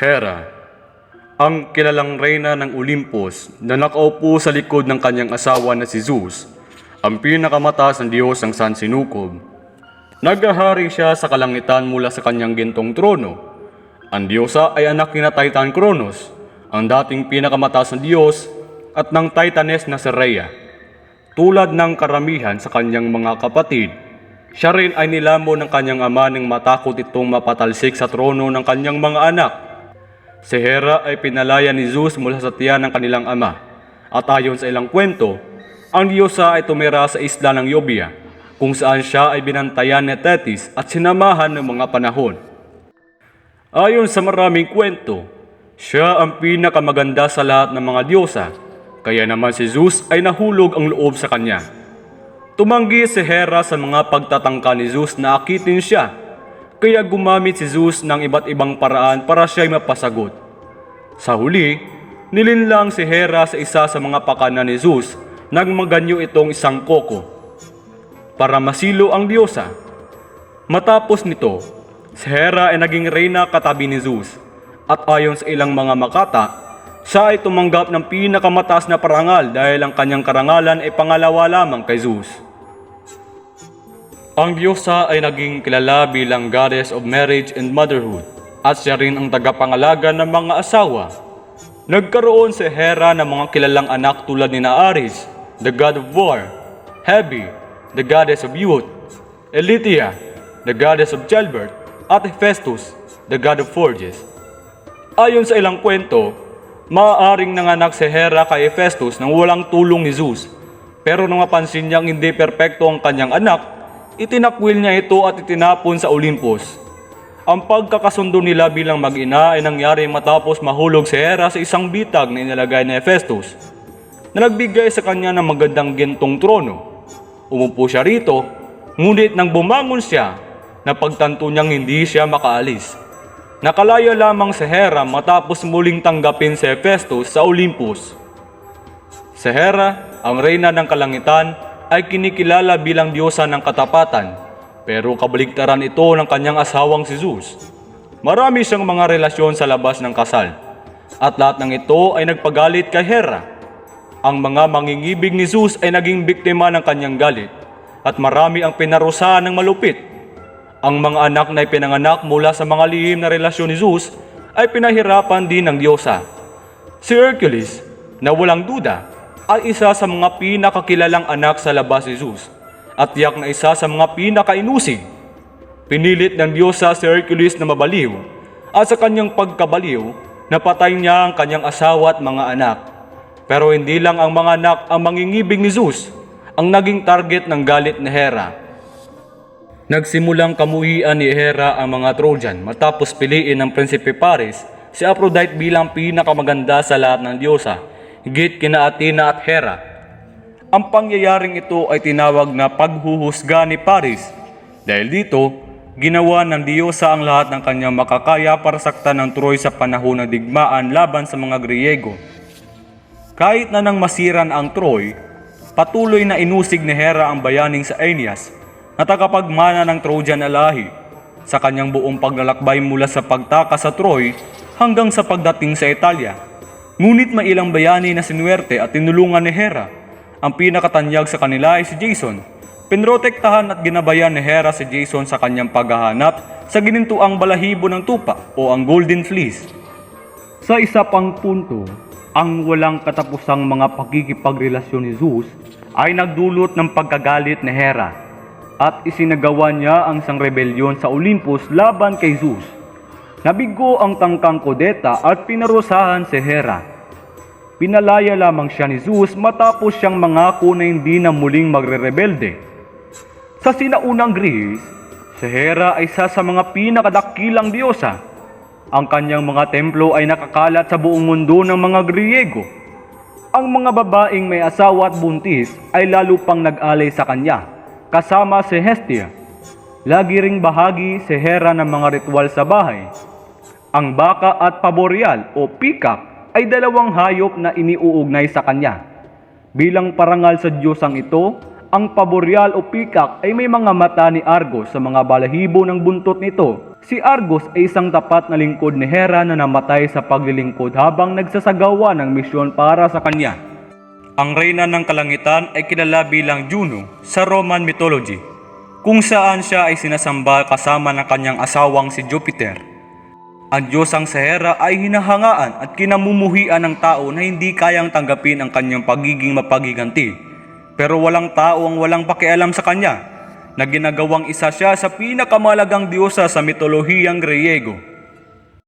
Hera, ang kilalang reyna ng Olympus na nakaupo sa likod ng kanyang asawa na si Zeus, ang pinakamataas ng Diyos ng San Sinukob. Nagahari siya sa kalangitan mula sa kanyang gintong trono. Ang Diyosa ay anak ni na Titan Kronos, ang dating pinakamataas na Diyos at ng Titaness na si Rhea. Tulad ng karamihan sa kanyang mga kapatid, siya rin ay nilamo ng kanyang ama nang matakot itong mapatalsik sa trono ng kanyang mga anak. Si Hera ay pinalaya ni Zeus mula sa tiyan ng kanilang ama. At ayon sa ilang kwento, ang Diyosa ay tumira sa isla ng Yobia, kung saan siya ay binantayan ni Thetis at sinamahan ng mga panahon. Ayon sa maraming kwento, siya ang pinakamaganda sa lahat ng mga Diyosa, kaya naman si Zeus ay nahulog ang loob sa kanya. Tumanggi si Hera sa mga pagtatangka ni Zeus na akitin siya, kaya gumamit si Zeus ng iba't ibang paraan para siya'y mapasagot. Sa huli, nilinlang si Hera sa isa sa mga pakana ni Zeus nang maganyo itong isang koko para masilo ang diyosa. Matapos nito, si Hera ay naging reyna katabi ni Zeus at ayon sa ilang mga makata, siya ay tumanggap ng pinakamataas na parangal dahil ang kanyang karangalan ay pangalawa lamang kay Zeus. Ang Diyosa ay naging kilala bilang goddess of marriage and motherhood at siya rin ang tagapangalaga ng mga asawa. Nagkaroon si Hera ng mga kilalang anak tulad ni Ares, the god of war, Hebe, the goddess of youth, Elithia, the goddess of childbirth, at Hephaestus, the god of forges. Ayon sa ilang kwento, maaaring nanganak si Hera kay Hephaestus nang walang tulong ni Zeus. Pero nang mapansin niyang hindi perpekto ang kanyang anak, itinakwil niya ito at itinapon sa Olympus. Ang pagkakasundo nila bilang mag-ina ay nangyari matapos mahulog si Hera sa isang bitag na inilagay ni Hephaestus na nagbigay sa kanya ng magandang gintong trono. Umupo siya rito, ngunit nang bumangon siya, napagtanto niyang hindi siya makaalis. Nakalaya lamang si Hera matapos muling tanggapin si Hephaestus sa Olympus. Si Hera, ang reyna ng kalangitan, ay kinikilala bilang diyosa ng katapatan, pero kabaligtaran ito ng kanyang asawang si Zeus. Marami siyang mga relasyon sa labas ng kasal, at lahat ng ito ay nagpagalit kay Hera. Ang mga mangingibig ni Zeus ay naging biktima ng kanyang galit, at marami ang pinarusahan ng malupit. Ang mga anak na ipinanganak mula sa mga lihim na relasyon ni Zeus ay pinahirapan din ng diyosa. Si Hercules, na walang duda, ay isa sa mga pinakakilalang anak sa labas ni Zeus at tiyak na isa sa mga pinakainusig. Pinilit ng diyosa si Hercules na mabaliw at sa kanyang pagkabaliw, napatay niya ang kanyang asawa at mga anak. Pero hindi lang ang mga anak ang mangingibig ni Zeus ang naging target ng galit ni Hera. Nagsimulang kamuhian ni Hera ang mga Trojan matapos piliin ng Prinsipe Paris si Aphrodite bilang pinakamaganda sa lahat ng diyosa, higit kina Athena at Hera. Ang pangyayaring ito ay tinawag na paghuhusga ni Paris dahil dito, ginawa ng diyosa ang lahat ng kanyang makakaya para saktan ng Troy sa panahon ng digmaan laban sa mga Griego. Kahit na nang masiran ang Troy, patuloy na inusig ni Hera ang bayaning sa Aeneas na tagapagmana ng Trojan na lahi sa kanyang buong paglalakbay mula sa pagtaka sa Troy hanggang sa pagdating sa Italia. Ngunit may ilang bayani na sinuwerte at tinulungan ni Hera. Ang pinakatanyag sa kanila ay si Jason. Pinrotektahan at ginabayan ni Hera si Jason sa kanyang paghahanap sa ginintuang balahibo ng tupa o ang Golden Fleece. Sa isa pang punto, ang walang katapusang mga pagkikipagrelasyon ni Zeus ay nagdulot ng pagkagalit ni Hera at isinagawa niya ang isang rebelyon sa Olympus laban kay Zeus. Nabigo ang tangkang kodeta at pinarusahan si Hera. Pinalaya lamang siya ni Zeus matapos siyang mangako na hindi na muling magre-rebelde. Sa sinaunang Greece, si Hera ay isa sa mga pinakadakilang diyosa. Ang kanyang mga templo ay nakakalat sa buong mundo ng mga Griego. Ang mga babaeng may asawa at buntis ay lalo pang nag-alay sa kanya, kasama si Hestia. Lagi ring bahagi si Hera ng mga ritual sa bahay. Ang baka at paboreal o peacock ay dalawang hayop na iniuugnay sa kanya. Bilang parangal sa Diyosang ito, ang paboreal o peacock ay may mga mata ni Argos sa mga balahibo ng buntot nito Si Argos ay isang tapat na lingkod ni Hera na namatay sa paglilingkod habang nagsasagawa ng misyon para sa kanya. Ang reyna ng kalangitan ay kilala bilang Juno sa Roman mythology, kung saan siya ay sinasamba kasama ng kanyang asawang si Jupiter. Ang Diyosang si Hera ay hinahangaan at kinamumuhian ng tao na hindi kayang tanggapin ang kanyang pagiging mapagiganti. Pero walang tao ang walang pakialam sa kanya na ginagawang isa siya sa pinakamalagang diyosa sa mitolohiyang Griyego.